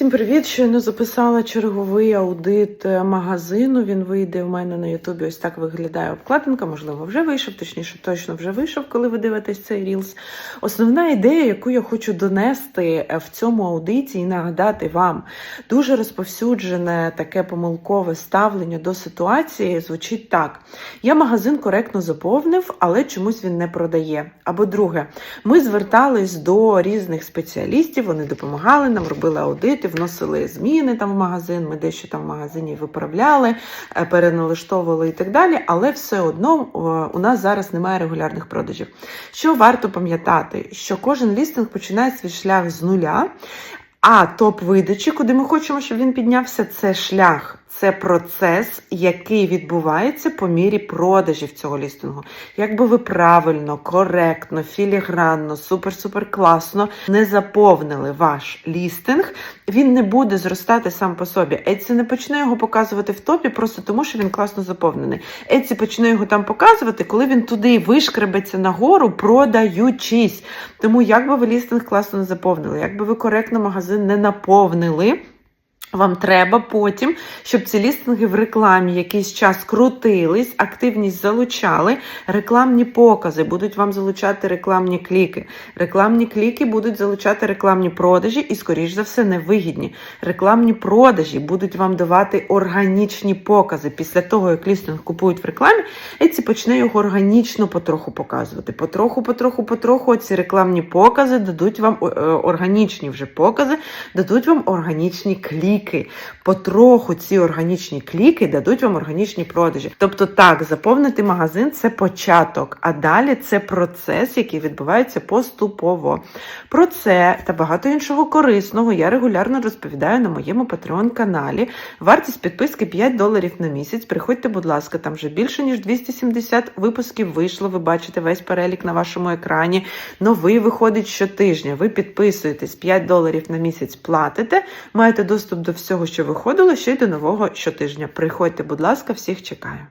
Всім привіт! Щойно записала черговий аудит е, магазину. Він вийде у мене на Ютубі. Ось так виглядає обкладинка. Можливо, вже вийшов, точніше, точно вже вийшов, коли ви дивитесь цей рілс. Основна ідея, яку я хочу донести е, в цьому аудиті і нагадати вам, дуже розповсюджене таке помилкове ставлення до ситуації звучить так: я магазин коректно заповнив, але чомусь він не продає. Або друге, ми звертались до різних спеціалістів, вони допомагали нам, робили аудити, вносили зміни там в магазин, ми дещо там в магазині виправляли, е, переналаштовували і так далі. Але все одно е, у нас зараз немає регулярних продажів. Що варто пам'ятати, що кожен лістинг починає свій шлях з нуля. А топ видачі, куди ми хочемо, щоб він піднявся, це шлях. Це процес, який відбувається по мірі продажів цього лістингу. Якби ви правильно, коректно, філігранно, супер-супер класно не заповнили ваш лістинг, він не буде зростати сам по собі. Еці не почне його показувати в топі просто тому, що він класно заповнений. Еці почне його там показувати, коли він туди вишкребеться нагору, продаючись. Тому як би ви лістинг класно не заповнили, якби ви коректно магазин не наповнили. Вам треба потім, щоб ці лістинги в рекламі якийсь час крутились, активність залучали, рекламні покази будуть вам залучати рекламні кліки. Рекламні кліки будуть залучати рекламні продажі і, скоріш за все, невигідні. Рекламні продажі будуть вам давати органічні покази. Після того, як лістинг купують в рекламі, Еці почне його органічно потроху показувати. Потроху, потроху, потроху ці рекламні покази дадуть вам е, органічні вже покази, дадуть вам органічні кліки кліки. Потроху ці органічні кліки дадуть вам органічні продажі. Тобто, так, заповнити магазин це початок, а далі це процес, який відбувається поступово. Про це та багато іншого корисного я регулярно розповідаю на моєму Patreon каналі. Вартість підписки 5 доларів на місяць. Приходьте, будь ласка, там вже більше ніж 270 випусків вийшло. Ви бачите весь перелік на вашому екрані. Новий виходить щотижня. Ви підписуєтесь 5 доларів на місяць, платите, маєте доступ до всього, що виходило, ще й до нового щотижня. Приходьте, будь ласка, всіх чекаю.